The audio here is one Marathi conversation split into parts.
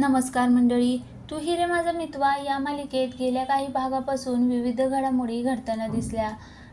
नमस्कार मंडळी तू हिरे माझा मितवा. या मालिकेत गेल्या काही भागापासून विविध घडामोडी घडताना दिसल्या.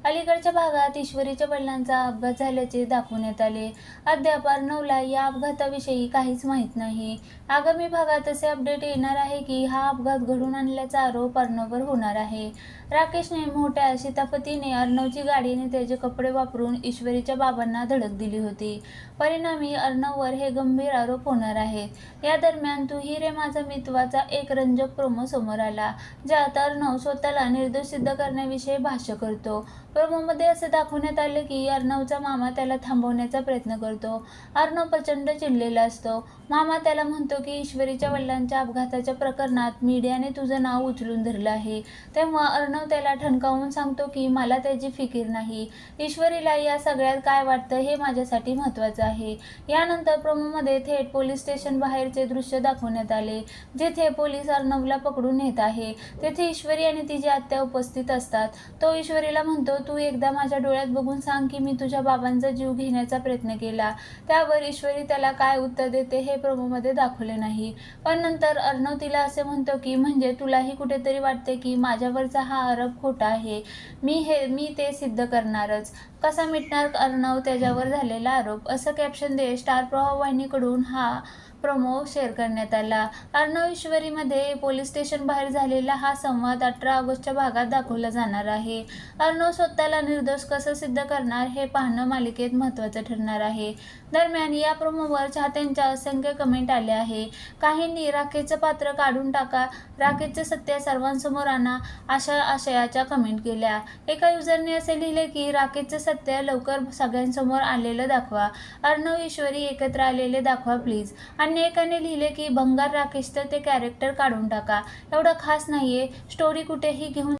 अलीकडच्या भागात ईश्वरीच्या वडिलांचा अपघात झाल्याचे दाखवण्यात आले. अद्याप अर्णवला या अपघाताविषयी काहीच माहीत नाही. आगामी भागात असे अपडेट येणार आहे की हा अपघात घडून आणल्याचा आरोप अर्णववर होणार आहे. राकेशने मोठ्या शितापतीने अर्णवची गाडी आणि त्याचे कपडे वापरून ईश्वरीच्या बाबांना धडक दिली होती. परिणामी अर्णववर हे गंभीर आरोप होणार आहेत. या दरम्यान तू हिरे माझा मितवाचा एक रंजक प्रोमो समोर आला ज्यात अर्णव स्वतःला निर्दोष सिद्ध करण्याविषयी भाष्य करतो. प्रोमोमध्ये असे दाखवण्यात आले की अर्णवचा मामा त्याला थांबवण्याचा प्रयत्न करतो. अर्णव प्रचंड चिडलेला असतो. मामा त्याला म्हणतो की ईश्वरीच्या वडिलांच्या अपघाताच्या प्रकरणात मीडियाने तुझं नाव उचलून धरलं आहे. तेव्हा अर्णव त्याला ठणकावून सांगतो की मला त्याची फिकीर नाही. ईश्वरीला या सगळ्यात काय वाटतं हे माझ्यासाठी महत्त्वाचं आहे. यानंतर प्रोमोमध्ये थेट पोलीस स्टेशन बाहेरचे दृश्य दाखवण्यात आले जेथे पोलीस अर्णवला पकडून नेत आहे. तेथे ईश्वरी आणि तिची आत्या उपस्थित असतात. तो ईश्वरीला म्हणतो तू एकदा माझ्या डोळ्यात बघून सांग की मी तुझ्या बाबांचा जीव घेण्याचा प्रयत्न केला. त्यावर ईश्वरी त्याला काय उत्तर देते हे प्रोमोमध्ये दाखवले नाही. पण नंतर अर्णव तिला असे म्हणतो की म्हणजे तुलाही कुठेतरी वाटते की माझ्यावरचा हा आरोप खोटा आहे. मी हे मी ते सिद्ध करणारच. कसा मिटणार अर्णव त्याच्यावर झालेला आरोप? असं कॅप्शन दे स्टार प्रभाव वाहिनीकडून हा प्रोमो शेअर करण्यात आला. अर्णव ईश्वरीमध्ये पोलीस स्टेशन बाहेर झालेला हा संवाद अठरा ऑगस्टच्या भागात दाखवला जाणार आहे. अर्णव स्वतःला निर्दोष कसं सिद्ध करणार हे पाहणं मालिकेत महत्त्वाचं ठरणार आहे. दरम्यान या प्रोमोवर चाहत्यांच्या असंख्य कमेंट आले आहे. काहींनी राकेशचं पात्र काढून टाका राकेशचं सत्य सर्वांसमोर आणा अशा आशयाच्या कमेंट केल्या. एका युजरने असे लिहिले की राकेशचं सत्य लवकर सगळ्यांसमोर आलेलं दाखवा. अर्णव ईश्वरी एकत्र आलेले दाखवा प्लीज. आणि अन्य एकाने लिहिले की भंगार राकेशचं ते कॅरेक्टर काढून टाका. एवढं खास नाहीये. स्टोरी कुठेही घेऊन